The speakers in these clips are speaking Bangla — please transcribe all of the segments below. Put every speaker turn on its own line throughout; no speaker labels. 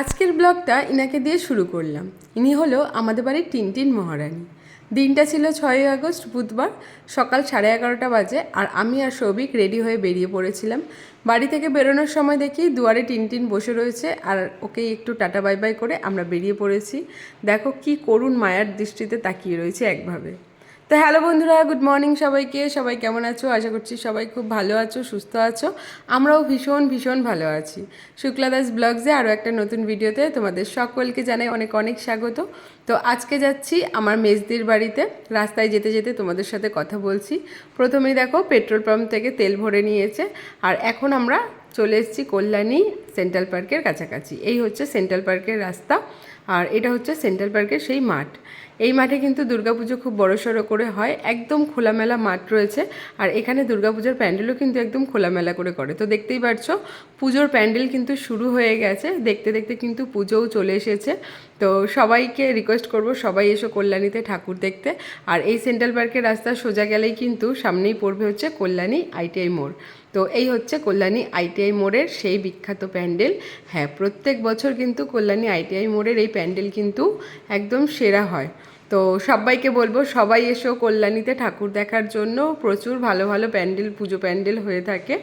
আজকের ব্লগটা ইনাকে দিয়ে শুরু করলাম। ইনি হলো আমাদের বাড়ির টিনটিন মহারানী। দিনটা ছিল ছয়ই আগস্ট, বুধবার, সকাল সাড়ে এগারোটা বাজে আর আমি আর সৌভিক রেডি হয়ে বেরিয়ে পড়েছিলাম। বাড়ি থেকে বেরোনোর সময় দেখি দুয়ারে টিনটিন বসে রয়েছে আর ওকে একটু টাটা বাই বাই করে আমরা বেরিয়ে পড়েছি। দেখো কি করুণ মায়ার দৃষ্টিতে তাকিয়ে রয়েছে একভাবে। তো হ্যালো বন্ধুরা গুড মর্নিং সবাইকে। সবাই কেমন আছো? আশা করছি সবাই খুব ভালো আছো, সুস্থ আছো। আমরাও ভীষণ ভীষণ ভালো আছি। শুক্লা দাস ব্লগসে আরও একটা নতুন ভিডিওতে তোমাদের সকলকে জানাই অনেক অনেক স্বাগত। তো আজকে যাচ্ছি আমার মেজদির বাড়িতে। রাস্তায় যেতে যেতে তোমাদের সাথে কথা বলছি। প্রথমেই দেখো, পেট্রোল পাম্প থেকে তেল ভরে নিয়েছে। আর এখন আমরা চলে এসেছি কল্যাণী সেন্ট্রাল পার্কের কাছাকাছি। এই হচ্ছে সেন্ট্রাল পার্কের রাস্তা। আর এটা হচ্ছে সেন্ট্রাল পার্কের সেই মাঠ। এই মাঠে কিন্তু দুর্গাপুজো খুব বড়সড় করে হয়, একদম খোলামেলা মাঠ রয়েছে আর এখানে দুর্গাপুজোর প্যান্ডেলও কিন্তু একদম খোলামেলা করে করে। তো দেখতেই পারছ, পুজোর প্যান্ডেল কিন্তু শুরু হয়ে গেছে, দেখতে দেখতে কিন্তু পুজোও চলে এসেছে। তো সবাইকে রিকোয়েস্ট করব সবাই এসো কল্যাণীতে ঠাকুর দেখতে। আর এই সেন্ট্রাল পার্কের রাস্তা সোজা গেলেই কিন্তু সামনেই পড়বে হচ্ছে কল্যাণী আইটিআই মোড়। তো এই হচ্ছে কল্যাণী আইটিআই মোড়ের সেই বিখ্যাত প্যান্ডেল। হ্যাঁ প্রত্যেক বছর কিন্তু কল্যাণী আইটিআই মোড়ের এই প্যান্ডেল কিন্তু একদম সেরা হয়। তো সবাইকে বলব, সবাই এসো কল্যাণীতে ঠাকুর দেখার জন্য। প্রচুর ভালো ভালো প্যান্ডেল, পুজো প্যান্ডেল হয়ে থাকে।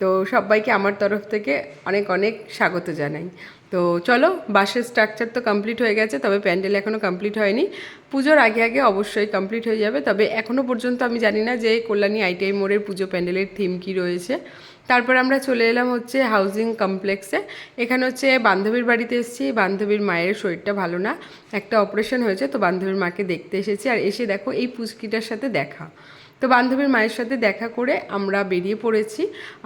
তো সবাইকে আমার তরফ থেকে অনেক অনেক স্বাগত জানাই। তো চলো, বাসের স্ট্রাকচার তো কমপ্লিট হয়ে গেছে, তবে প্যান্ডেল এখনও কমপ্লিট হয়নি। পুজোর আগে আগে অবশ্যই কমপ্লিট হয়ে যাবে, তবে এখনও পর্যন্ত আমি জানি না যে কল্যাণী আইটিআই মোড়ের পুজো প্যান্ডেলের থিম কী রয়েছে। তারপর আমরা চলে এলাম হচ্ছে হাউজিং কমপ্লেক্সে এখানে হচ্ছে বান্ধবীর বাড়িতে এসেছি, বান্ধবীর মায়ের শরীরটা ভালো না, একটা অপারেশন হয়েছে, তো বান্ধবীর মাকে দেখতে এসেছি। আর এসে দেখো এই পুচকিটার সাথে দেখা। তো বান্ধবীর মায়ের সাথে দেখা করে আমরা বেরিয়ে পড়েছি।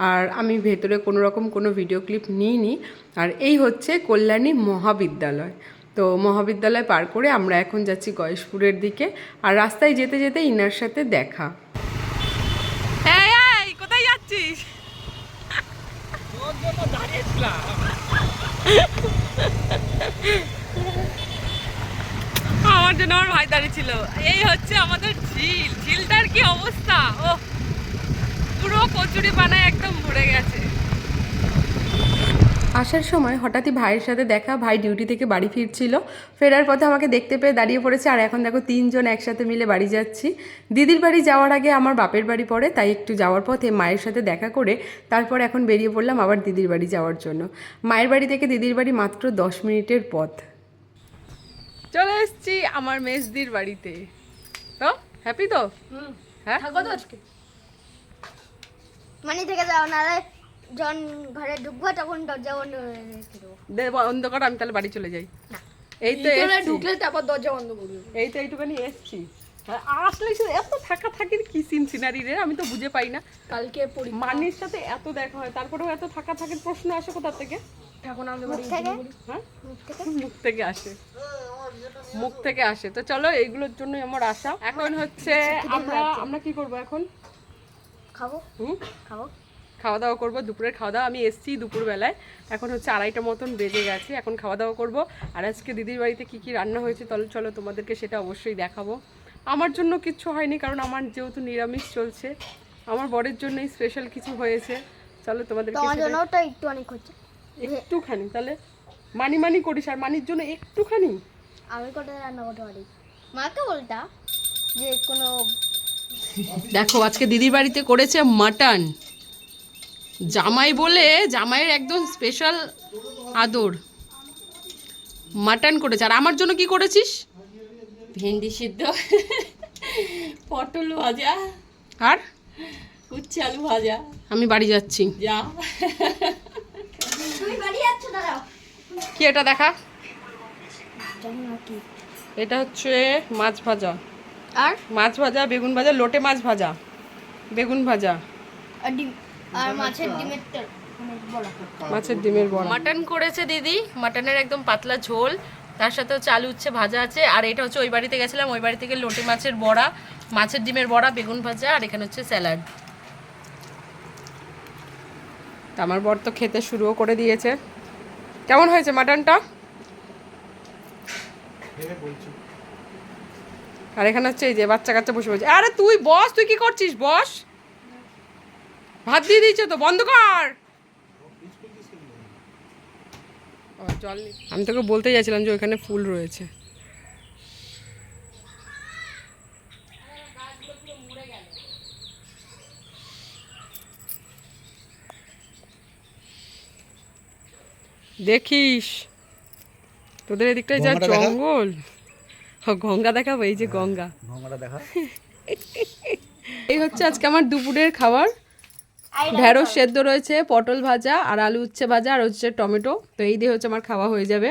আর আমি ভেতরে কোনো রকম কোনো ভিডিও ক্লিপ নিইনি। আর এই হচ্ছে কল্যাণী মহাবিদ্যালয়। তো মহাবিদ্যালয় পার করে আমরা এখন যাচ্ছি গয়েশপুরের দিকে। আর রাস্তায় যেতে যেতে ইনার সাথে দেখা
এই এই কোথায় যাচ্ছিস আমার জন্য আমার ভাই দাঁড়িয়ে ছিল। এই হচ্ছে আমাদের ঝিল। ঝিলটার কি অবস্থা? ও পুরো কচুরি পানায় একদম ভরে গেছে
আসার সময় হঠাৎই ভাইয়ের সাথে দেখা ভাই ডিউটি থেকে বাড়ি ফিরছিল। ফেরার পথে আমাকে দেখতে পেয়ে দাঁড়িয়ে পড়েছে আর এখন দেখো তিনজন একসাথে মিলে বাড়ি যাচ্ছি। দিদির বাড়ি যাওয়ার আগে আমার বাপের বাড়ি পড়ে তাই একটু যাওয়ার পথে মায়ের সাথে দেখা করে তারপর এখন বেরিয়ে পড়লাম আবার দিদির বাড়ি যাওয়ার জন্য। মায়ের বাড়ি থেকে দিদির বাড়ি মাত্র দশ মিনিটের পথ।
চলে এসছি আমার মেজদির বাড়িতে। তো হ্যাপি তো? হ্যাঁ?
থাকো আজকে। মানে থেকে যাও নাহলে যখন ঘরে ঢুকবো তখন দরজা বন্ধ দেবো।
দে বন্ধ কর আমি তাহলে বাড়ি চলে যাই। এই তো
ঢুকলে তারপর দরজা বন্ধ করবে
এই তো এইটুখানি এসছি। আসলে শুধু এত থাকা থাকির কি সিন সিনারি রে আমি তো বুঝে পাই না।
কালকে পড়ি
মানির সাথে এত দেখা হয় তারপরেও এত থাকা থাকের প্রশ্ন আসে কোথা থেকে?
ঠাকুর আমাদের বাড়ি থেকে?
হ্যাঁ?
মুখ থেকে?
আসে। মুখ থেকে আসে। তো চলো এইগুলোর জন্যই আমার আশা। এখন হচ্ছে আমরা আমরা কি করব এখন?
খাব?
হুম?
খাব?
খাওয়া দাওয়া করব। দুপুরের খাওয়া দাওয়া আমি এসছি দুপুরবেলায়। এখন হচ্ছে আড়াইটা মতন বেজে গেছে। এখন খাওয়া দাওয়া করব। আর আজকে দিদির বাড়িতে কি কি রান্না হয়েছে তাহলে চলো তোমাদেরকে সেটা অবশ্যই দেখাবো। আমার জন্য কিচ্ছু হয়নি কারণ আমার যেহেতু নিরামিষ চলছে। আমার বরের জন্যই স্পেশাল কিছু হয়েছে। চলো তোমাদেরকে
তোমার
সেটা-
জন্য তো একটু অনেক হচ্ছে
একটুখানি তাহলে মানি মানি করিস। আর মানির জন্য একটুখানি।
আমি রান্না করতে পারি? মাকে বলতা যে কোনো
দেখো আজকে দিদির বাড়িতে করেছে মাটন জামাই বলে জামাইয়ের একদম স্পেশাল আদর। মাটন করেছে। আর আমার জন্য কি করেছিস?
ভেন্ডি সিদ্ধ। পটল ভাজা।
আর?
উচ্ছে আলু ভাজা।
আমি বাড়ি যাচ্ছি।
যা।
তুমি বাড়ি যাচ্ছ দাদা
কি এটা দেখা?
জানি না কি
এটা হচ্ছে মাছ ভাজা।
আর?
মাছ ভাজা বেগুন ভাজা লোটে মাছ ভাজা। বেগুন ভাজা।
আর ডিম আর মাছের ডিমের তেল
মাছের ডিমের বড়া। মাটন করেছে দিদি মাটনের একদম পাতলা ঝোল তার সাথে হচ্ছে আলু উচ্ছে ভাজা আছে আর এটা হচ্ছে ওই বাড়িতে গেছিলাম ওই বাড়ি থেকে লোটে মাছের বড়া মাছের ডিমের বড়া বেগুন ভাজা আর এখানে হচ্ছে স্যালাড। তা আমার বর তো খেতে শুরুও করে দিয়েছে। কেমন হয়েছে মাটনটা? আর এখানে হচ্ছে এই যে বাচ্চা কাচ্চা বসে বসে। আরে তুই বস তুই কি করছিস? বস। ভাত দিয়ে দিয়েছে তো বন্ধ কর। ও জল আমি তোকে বলতে যাচ্ছিলাম যে ওইখানে ফুল রয়েছে। দেখিস তোদের এদিকটায় যা জঙ্গল। গঙ্গা দেখাবো এই যে গঙ্গা।
ভঙ্গাটা দেখা।
এই হচ্ছে আজকে আমার দুপুরের খাবার। ঢেঁড়স সেদ্ধ রয়েছে পটল ভাজা আর আলু উচ্ছে ভাজা আর হচ্ছে টমেটো। তো এই দিয়ে হচ্ছে আমার খাওয়া হয়ে যাবে।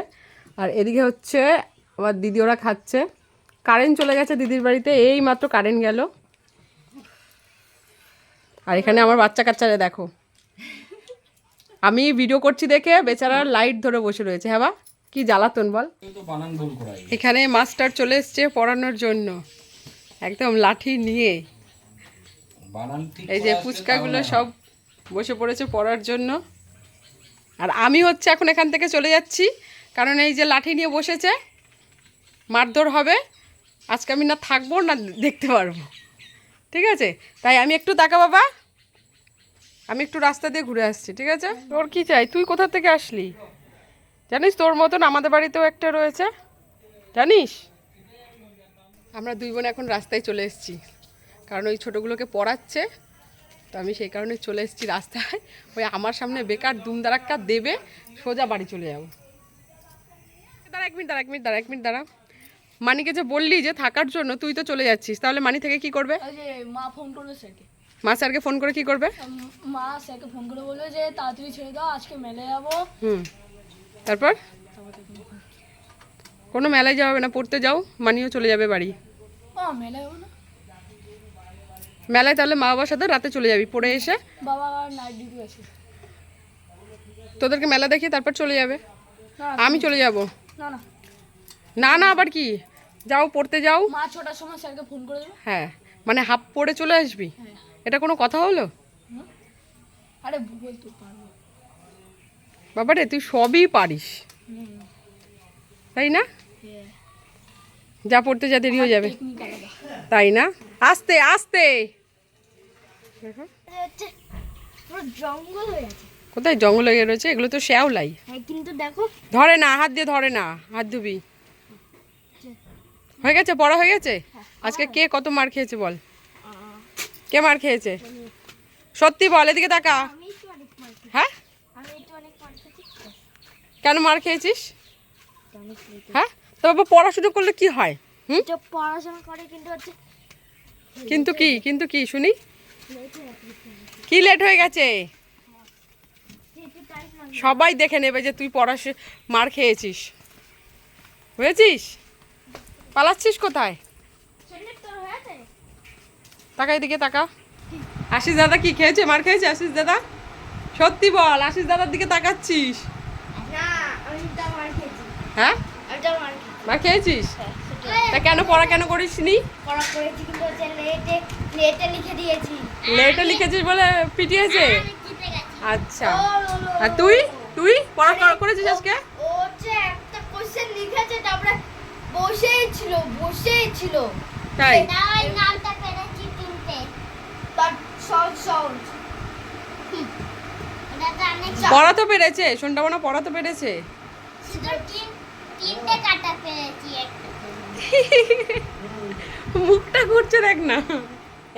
আর এদিকে হচ্ছে আবার দিদি ওরা খাচ্ছে। কারেন্ট চলে গেছে দিদির বাড়িতে এই মাত্র কারেন্ট গেল। আর এখানে আমার বাচ্চা কাচ্চারা দেখো। আমি ভিডিও করছি দেখে বেচারা লাইট ধরে বসে রয়েছে। হ্যাঁ বা কি জ্বালাতন বল।
তো বানান ভুল করাই
এখানে মাস্টার চলে এসছে পড়ানোর জন্য। একদম লাঠি নিয়ে। এই যে ফুচকাগুলো সব বসে পড়েছে পড়ার জন্য। আর আমি হচ্ছে এখন এখান থেকে চলে যাচ্ছি কারণ এই যে লাঠি নিয়ে বসেছে মারধর হবে। আজকে আমি না থাকব না দেখতে পারব। ঠিক আছে? তাই আমি একটু তাকা বাবা। আমি একটু রাস্তা দিয়ে ঘুরে আসছি ঠিক আছে? তোর কি চাই? তুই কোথা থেকে আসলি? জানিস তোর মতন আমাদের বাড়িতেও একটা রয়েছে। জানিস? আমরা দুই বোন এখন রাস্তায় চলে এসেছি। কারণ ওই ছোটোগুলোকে পড়াচ্ছে। তো আমি সেই কারণে চলে এসেছি রাস্তায়। ওই আমার সামনে বেকার দুমদারাক্কা দেবে সোজা বাড়ি চলে যাব। দাঁড়া এক মিনিট দাঁড়া এক মিনিট দাঁড়া এক মিনিট দাঁড়া। মানিকে যে বললি যে থাকার জন্য তুই তো চলে যাচ্ছিস তাহলে মানি থেকে কি করবে?
মা ফোন স্যারকে।
মা স্যারকে ফোন করে কি করবে?
মা স্যারকে ফোন করে বলল যে তাড়াতাড়ি ছেড়ে দাও আজকে মেলে যাব।
হুম। তারপর? কোনো মেলায় যাওয়া হবে না পড়তে যাও মানিও চলে যাবে বাড়ি।
ও মেলে যাব না।
মেলায় তাহলে মা বাবার সাথে রাতে চলে যাবি পড়ে এসে?
বাবা নাইট ডিউটি আছে
তোদেরকে মেলা দেখিয়ে তারপর চলে যাবে? আমি চলে যাব?
না না।
না না আবার কি? যাও পড়তে যাও।
মা ছটার সময় স্যারকে ফোন করে দেবে।
হ্যাঁ মানে হাফ পড়ে চলে আসবি?
হ্যাঁ।
এটা কোনো কথা হলো?
আরে পারব
বাবারে তুই সবই পারিস। তাই না?
হ্যাঁ।
যা পড়তে যা দেরি হয়ে যাবে। তাই না? আস্তে আস্তে।
জঙ্গল হয়ে আছে।
কোথায় জঙ্গল হয়ে রয়েছে? এগুলো তো শ্যাওলাই।
হ্যাঁ কিন্তু দেখো।
ধরে না হাত দিয়ে ধরে না হাত ধুবি। হয়ে গেছে? পড়া হয়ে গেছে? আজকে কে কত মার খেয়েছে বল? কে মার খেয়েছে? সত্যি বল এদিকে তাকা। হ্যাঁ? কেন মার খেয়েছিস? হ্যাঁ? তো বাবা পড়াশুনো করলে কি হয়? হুম?
পড়াশোনা করে কিন্তু
কিন্তু কি? কিন্তু কি? শুনি। কি লেট হয়ে গেছে? সবাই দেখে নেবে যে তুই পড়াশো মার খেয়েছিস। বুঝেছিস পালাচ্ছিস কোথায়? তাকা এদিকে তাকা। আশিস দাদা কি খেয়েছে? মার খেয়েছে আশিস দাদা? সত্যি বল আশিস দাদার দিকে তাকাচ্ছিস? হ্যাঁ?
মার খেয়েছি।
মার খেয়েছিস? তা কেন পড়া কেন করিস নি
পড়া করেছি কিন্তু হচ্ছে লেটে লেটে লিখে দিয়েছি।
লেটে লিখেছিস বলে পিটিয়েছে?
গেছি।
আচ্ছা। আর তুই? তুই? পড়া কর- করেছিস আজকে?
ও হচ্ছে একটা কোশ্চেন লিখেছে তারপরে বসেই ছিল বসেই ছিল।
তাই?
না ওই নামটা পেরেছি তিনটে। বাট সহজ সহজ। ওটা তো অনেক
পড়া তো পেরেছে শোনটা মনে হয় পড়া তো পেরেছে।
তিনটে কাটা পেরেছি একটা।
মুখটা ঘুরছে দেখ না।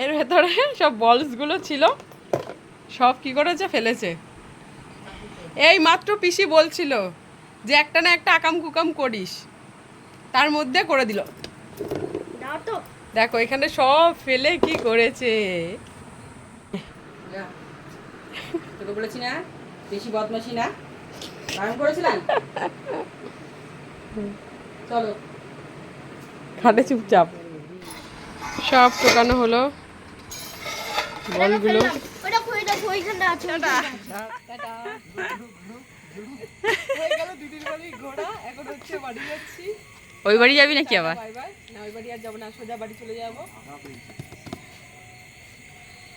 এর ভেতরে সব বলসগুলো ছিল। সব কি করেছে? ফেলেছে। এই মাত্র পিসি বলছিল যে একটা না একটা আকাম কুকাম করিস। তার মধ্যে করে দিল। দেখো এখানে সব ফেলে কি করেছে?
তোকে বলেছি না বেশি বদমাসি না। বারণ করেছিলাম। চলো।
খাটে চুপচাপ। সব টোকানো হলো। বলগুলো।
ওই বাড়ি যাবি নাকি আবার?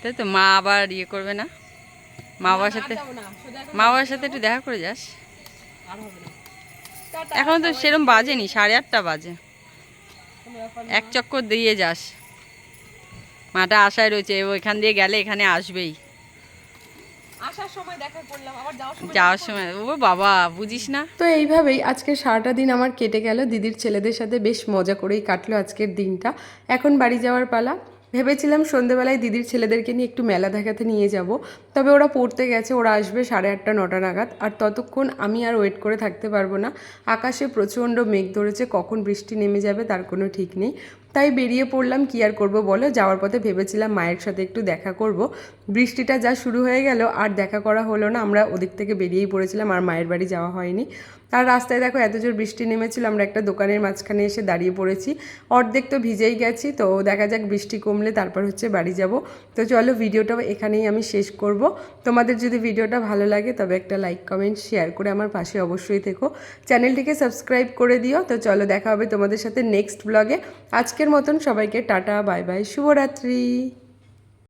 তাই তো মা আবার ইয়ে করবে না? মা বাবার সাথে মা বাবার সাথে একটু দেখা করে যাস। এখন তো সেরকম বাজেনি, সাড়ে আটটা বাজে। এক চক্কর দিয়ে যাস। মাটা আশায় রয়েছে ওইখান দিয়ে গেলে এখানে আসবেই।
আসার সময় দেখা করলাম যাওয়ার সময়
যাওয়ার সময় ও বাবা বুঝিস না?
তো এইভাবেই আজকে সারাটা দিন আমার কেটে গেল। দিদির ছেলেদের সাথে বেশ মজা করেই কাটলো আজকের দিনটা। এখন বাড়ি যাওয়ার পালা। ভেবেছিলাম সন্ধেবেলায় দিদির ছেলেদেরকে নিয়ে একটু মেলা দেখাতে নিয়ে যাব, তবে ওরা পড়তে গেছে, ওরা আসবে সাড়ে আটটা, নটা নাগাদ, আর ততক্ষণ আমি আর ওয়েট করে থাকতে পারব না। আকাশে প্রচণ্ড মেঘ ধরেছে, কখন বৃষ্টি নেমে যাবে তার কোনো ঠিক নেই। তাই বেরিয়ে পড়লাম, কি আর করব বলো? যাওয়ার পথে ভেবেছিলাম মায়ের সাথে একটু দেখা করব। বৃষ্টিটা যা শুরু হয়ে গেল, আর দেখা করা হলো না, আমরা ওদিক থেকে বেরিয়েই পড়েছিলাম, আর মায়ের বাড়ি যাওয়া হয়নি। আর রাস্তায় দেখো এত জোর বৃষ্টি নেমেছিল, আমরা একটা দোকানের মাঝখানে এসে দাঁড়িয়ে পড়েছি। অর্ধেক তো ভিজেই গেছি, তো দেখা যাক বৃষ্টি কমলে তারপর হচ্ছে বাড়ি যাব। তো চলো ভিডিওটা এখানেই আমি শেষ করব। তোমাদের যদি ভিডিওটা ভালো লাগে, তবে একটা লাইক কমেন্ট শেয়ার করে আমার পাশে অবশ্যই থেকো। চ্যানেলটিকে সাবস্ক্রাইব করে দিও। তো চলো দেখা হবে তোমাদের সাথে নেক্সট ব্লগে আজকের মতন সবাইকে টাটা বাই বাই শুভরাত্রি।